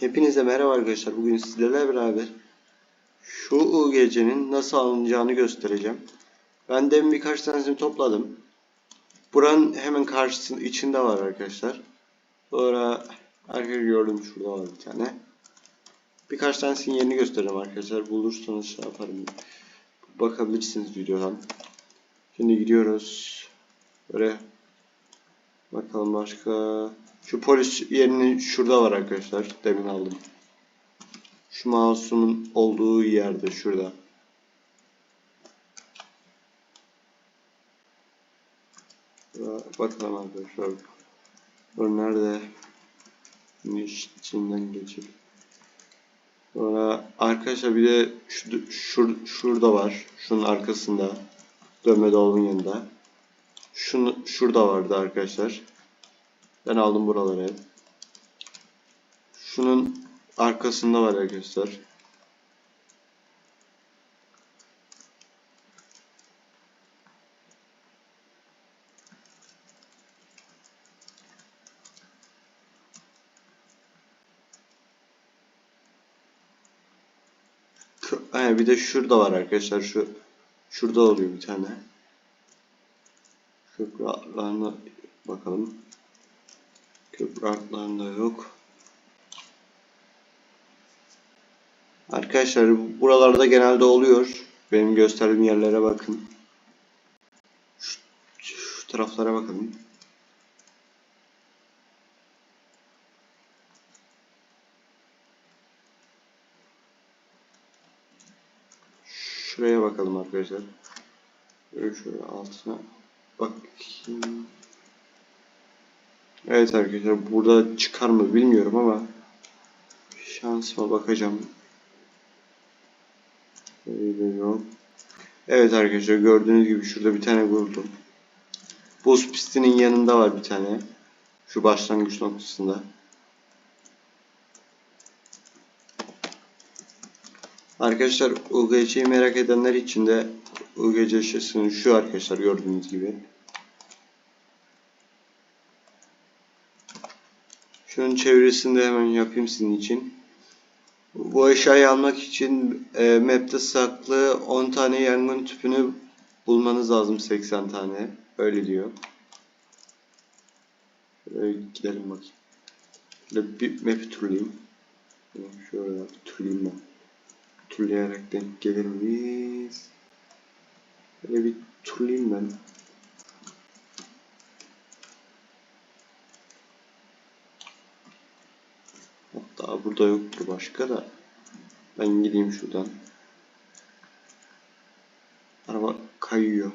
Hepinize merhaba arkadaşlar. Bugün sizlerle beraber şu UGC'nin nasıl alınacağını göstereceğim. Ben de birkaç tanesini topladım. Buranın hemen karşısında içinde var arkadaşlar. Sonra arkadaşlar gördüm şurada var bir tane. Birkaç tanesinin yerini göstereceğim arkadaşlar. Bulursanız şey yaparım. Bakabilirsiniz videodan. Şimdi gidiyoruz. Böyle bakalım başka. Şu polis yerini şurada var arkadaşlar. Demin aldım. Şu mouse'umun olduğu yerde şurada. Bakalım arkadaşlar. O nerede? İçinden geçip. Sonra arkadaşlar bir de şu, şur, şurada var. Şunun arkasında. Dönme dolabın yanında. Şunu, şurada vardı arkadaşlar. Ben aldım buraları hep. Şunun arkasında var arkadaşlar. Aynen bir de şurada var arkadaşlar. Şu şurada oluyor bir tane. Köprü altlarına bakalım. Köprü altlarında yok. Arkadaşlar buralarda genelde oluyor. Benim gösterdiğim yerlere bakın. Şu, şu taraflara bakalım. Şuraya bakalım arkadaşlar. Şöyle altına bakayım. Evet arkadaşlar burada çıkar mı bilmiyorum ama şansıma bakacağım. Evet arkadaşlar gördüğünüz gibi şurada bir tane buldum. Buz pistinin yanında var bir tane. Şu başlangıç noktasında. Arkadaşlar UGC'yi merak edenler için de UGC şişesinin şu arkadaşlar gördüğünüz gibi. Şunun çevresini de hemen yapayım sizin için. Bu eşyayı almak için e, map'te saklı 10 tane yangın tüpünü bulmanız lazım 80 tane. Öyle diyor. Şöyle gidelim bakayım. Şöyle bir map'i turlayayım. Şöyle turlayayım ben. Turlayarak denk gelir miyiz? Şöyle bir turlayayım ben. Hatta burada yoktur başka da. Ben gideyim şuradan. Araba kayıyor.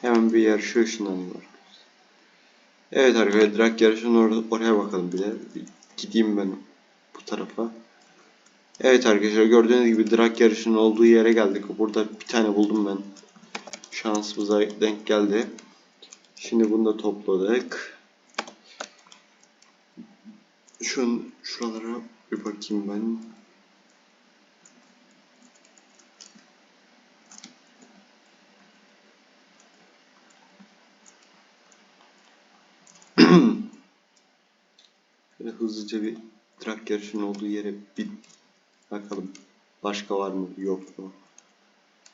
Hemen bir yarışı ışınlanıyor. Evet arkadaşlar drag yarışının or oraya bakalım bir de. Bir gideyim ben bu tarafa. Evet arkadaşlar gördüğünüz gibi drag yarışının olduğu yere geldik. Burada bir tane buldum ben. Şansımıza denk geldi. Şimdi bunu da topladık. Şun şuralara bir bakayım ben. Hızlıca bir trak yarışının olduğu yere bir bakalım. Başka var mı? Yok mu?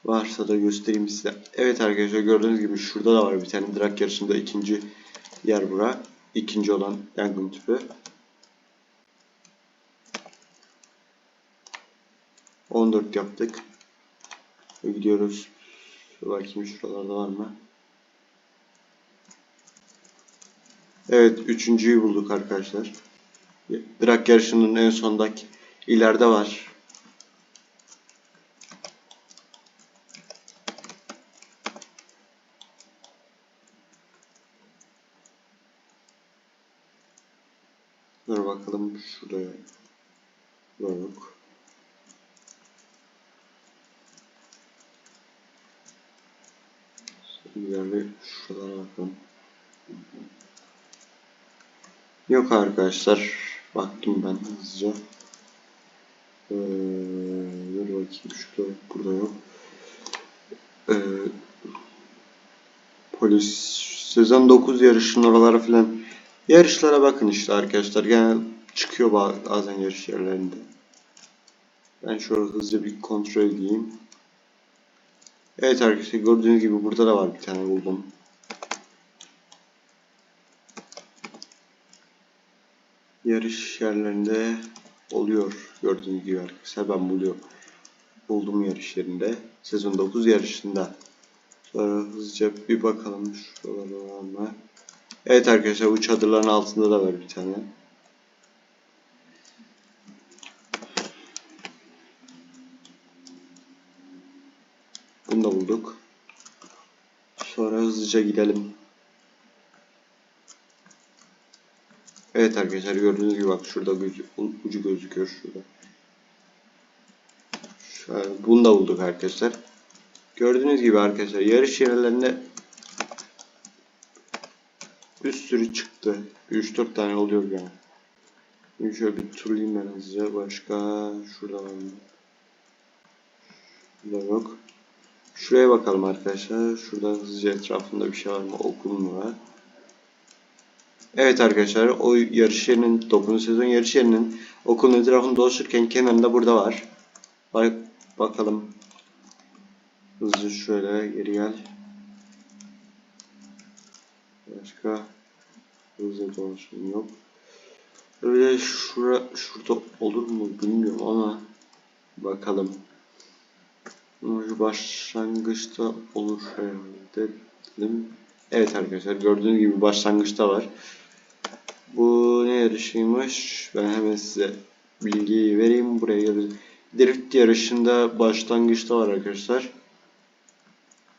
Varsa da göstereyim size. Evet arkadaşlar gördüğünüz gibi şurada da var bir tane drag yarışında ikinci yer bura. İkinci olan yangın tüpü. 14 yaptık. Ve gidiyoruz. Şu bakayım şuralarda var mı? Evet üçüncüyü bulduk arkadaşlar. Drag yarışının en sondaki ileride var. Dur bakalım şuraya. Yok. İleride şuralara bakalım. Yok arkadaşlar. Baktım ben hızlıca. Ee, dur bakayım şurada burada yok. Ee, polis sezon 9 yarışın oralara filan yarışlara bakın işte arkadaşlar. Yani çıkıyor ba- bazen yarış yerlerinde. Ben şöyle hızlıca bir kontrol edeyim. Evet arkadaşlar gördüğünüz gibi burada da var bir tane buldum. Yarış yerlerinde oluyor gördüğünüz gibi arkadaşlar ben buluyorum. Buldum yarış yerinde. Sezon 9 yarışında. Sonra hızlıca bir bakalım şuralara var mı? Evet arkadaşlar bu çadırların altında da var bir tane. Bunu da bulduk. Sonra hızlıca gidelim. Evet arkadaşlar gördüğünüz gibi bak şurada ucu gözüküyor şurada. Şöyle, bunu da bulduk arkadaşlar. Gördüğünüz gibi arkadaşlar yarış yerlerinde bir sürü çıktı. 3-4 tane oluyor yani. Şimdi şöyle bir turlayayım ben hızlıca. Başka şurada var mı? Şurada yok. Şuraya bakalım arkadaşlar. Şurada hızlıca etrafında bir şey var mı? Okul mu var? Evet arkadaşlar o yarış yerinin 9. sezon yarış yerinin okulun etrafında dolaşırken kenarında burada var. Bak bakalım. Hızlı şöyle geri gel. Başka hızlı dolaşım yok. Öyle şura, şurada olur mu bilmiyorum ama bakalım. Şu başlangıçta olur herhalde dedim. Evet arkadaşlar gördüğünüz gibi başlangıçta var. Bu ne yarışıymış? Ben hemen size bilgiyi vereyim. Buraya yazayım. Drift yarışında başlangıçta var arkadaşlar.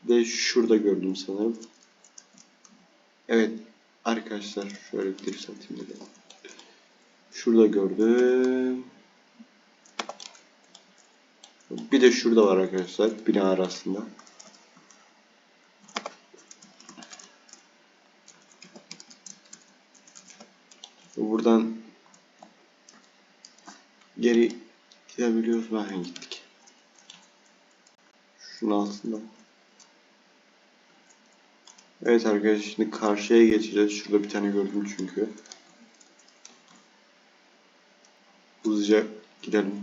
Ve şurada gördüm sanırım. Evet arkadaşlar şöyle bir drift atayım dedim. Şurada gördüm. Bir de şurada var arkadaşlar bina arasında. Buradan geri gidebiliyoruz. Ben gittik. Şunun altında. Evet arkadaşlar şimdi karşıya geçeceğiz. Şurada bir tane gördüm çünkü. Hızlıca gidelim.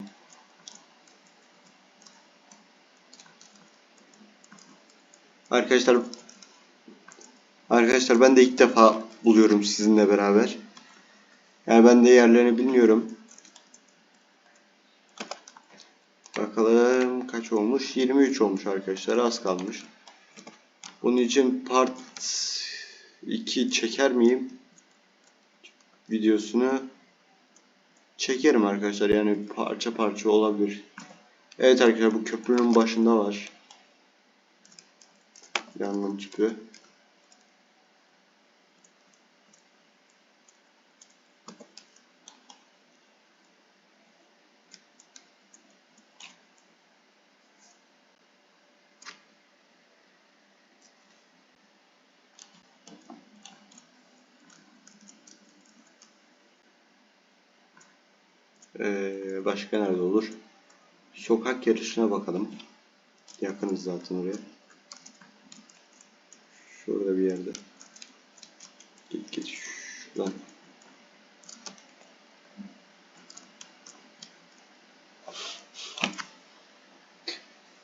Arkadaşlar Arkadaşlar ben de ilk defa buluyorum sizinle beraber. Yani ben de yerlerini bilmiyorum. Bakalım kaç olmuş? 23 olmuş arkadaşlar. Az kalmış. Bunun için part 2 çeker miyim? Videosunu çekerim arkadaşlar. Yani parça parça olabilir. Evet arkadaşlar bu köprünün başında var. Yangın tüpü. Ee, başka nerede olur? Sokak yarışına bakalım. Yakınız zaten oraya. Şurada bir yerde. Git git şuradan.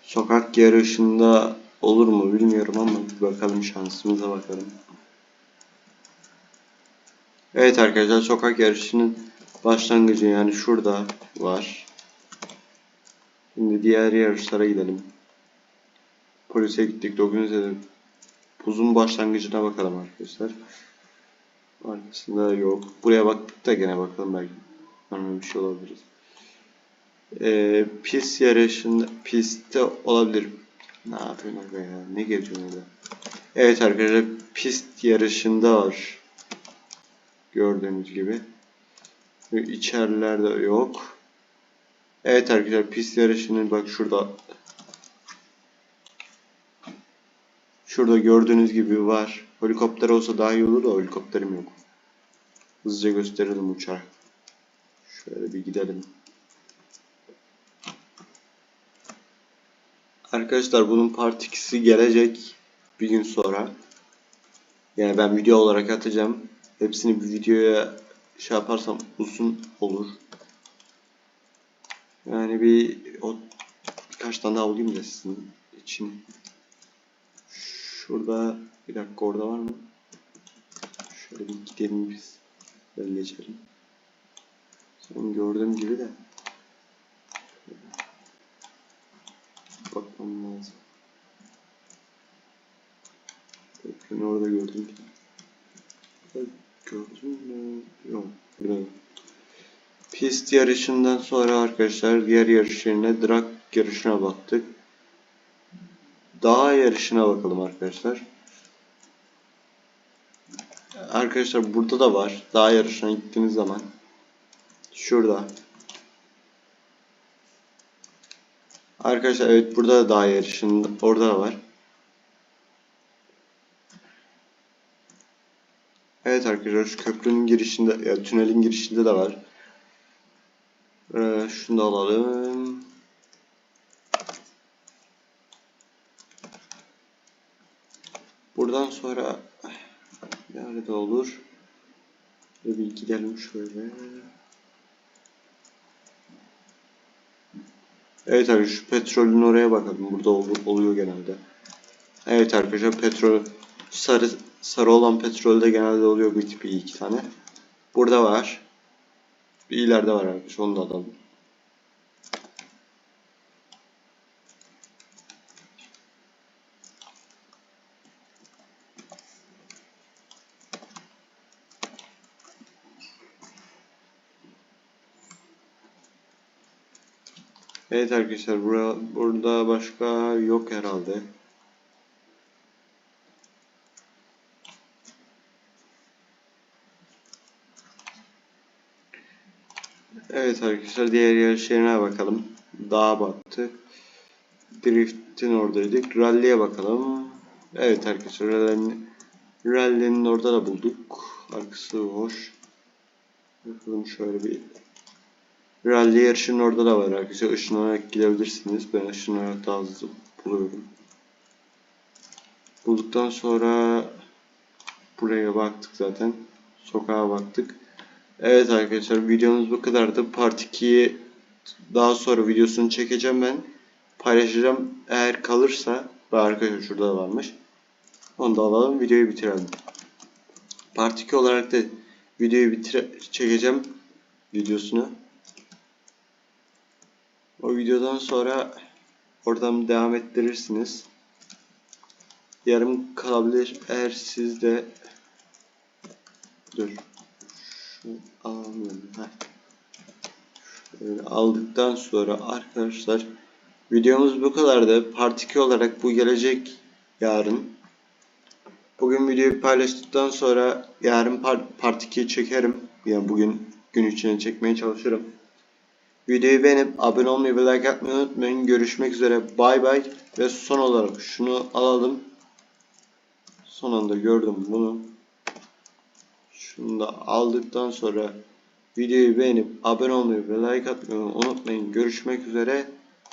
Sokak yarışında olur mu bilmiyorum ama bakalım şansımıza bakalım. Evet arkadaşlar sokak yarışının başlangıcı yani şurada var. Şimdi diğer yarışlara gidelim. Polise gittik. Dokuz edelim. Buzun başlangıcına bakalım arkadaşlar. Arkasında yok. Buraya baktık da gene bakalım belki. Önemli bir şey olabilir. Ee, pist yarışında pistte olabilir. Ne yapıyorsun aga ya? Ne geziyorsun orada? Evet arkadaşlar pist yarışında var. Gördüğünüz gibi. İçerilerde yok. Evet arkadaşlar pist yarışının bak şurada Şurada gördüğünüz gibi var. Helikopter olsa daha iyi olur da helikopterim yok. Hızlıca gösterelim uçağı. Şöyle bir gidelim. Arkadaşlar bunun part 2'si gelecek bir gün sonra. Yani ben video olarak atacağım. Hepsini bir videoya şey yaparsam uzun olur. Yani bir o birkaç tane daha olayım da sizin için. Şurada bir dakika orada var mı? Şöyle bir gidelim biz. Ben geçelim. Son gördüğüm gibi de. Bakmam lazım. Ben orada gördüm. Gördüm mü? Yok. Yok. Pist yarışından sonra arkadaşlar diğer yarış yerine drag yarışına baktık. Dağ yarışına bakalım arkadaşlar. Arkadaşlar burada da var. Dağ yarışına gittiğiniz zaman. Şurada. Arkadaşlar evet burada da dağ yarışında orada da var. Evet arkadaşlar şu köprünün girişinde ya tünelin girişinde de var. Ee, şunu da alalım. Buradan sonra nerede olur? Ve bir gidelim şöyle. Evet arkadaşlar şu petrolün oraya bakalım. Burada ol- oluyor genelde. Evet arkadaşlar petrol sarı sarı olan petrolde genelde oluyor bu tipi iki tane. Burada var. Bir ileride var arkadaşlar onu da alalım. Evet arkadaşlar bura, burada başka yok herhalde. Evet arkadaşlar diğer yarış bakalım. Dağa baktık. Drift'in oradaydık. Rally'e bakalım. Evet arkadaşlar rally'nin, rally'nin orada da bulduk. Arkası hoş. Bakalım şöyle bir Rally yarışının orada da var arkadaşlar. Işınlanarak gidebilirsiniz. Ben ışınlanarak daha hızlı buluyorum. Bulduktan sonra buraya baktık zaten. Sokağa baktık. Evet arkadaşlar videomuz bu kadardı. Part 2'yi daha sonra videosunu çekeceğim ben. Paylaşacağım. Eğer kalırsa ve arkadaşlar şurada da varmış. Onu da alalım. Videoyu bitirelim. Part 2 olarak da videoyu bitire çekeceğim videosunu. O videodan sonra oradan devam ettirirsiniz. Yarım kalabilir. Eğer siz de dur şu alamıyorum. Heh. Şöyle aldıktan sonra arkadaşlar videomuz bu kadardı. Part 2 olarak bu gelecek yarın. Bugün videoyu paylaştıktan sonra yarın part, part 2'yi çekerim. Yani bugün gün içine çekmeye çalışırım. Videoyu beğenip abone olmayı ve like atmayı unutmayın. Görüşmek üzere. Bay bay. Ve son olarak şunu alalım. Son anda gördüm bunu. Şunu da aldıktan sonra videoyu beğenip abone olmayı ve like atmayı unutmayın. Görüşmek üzere.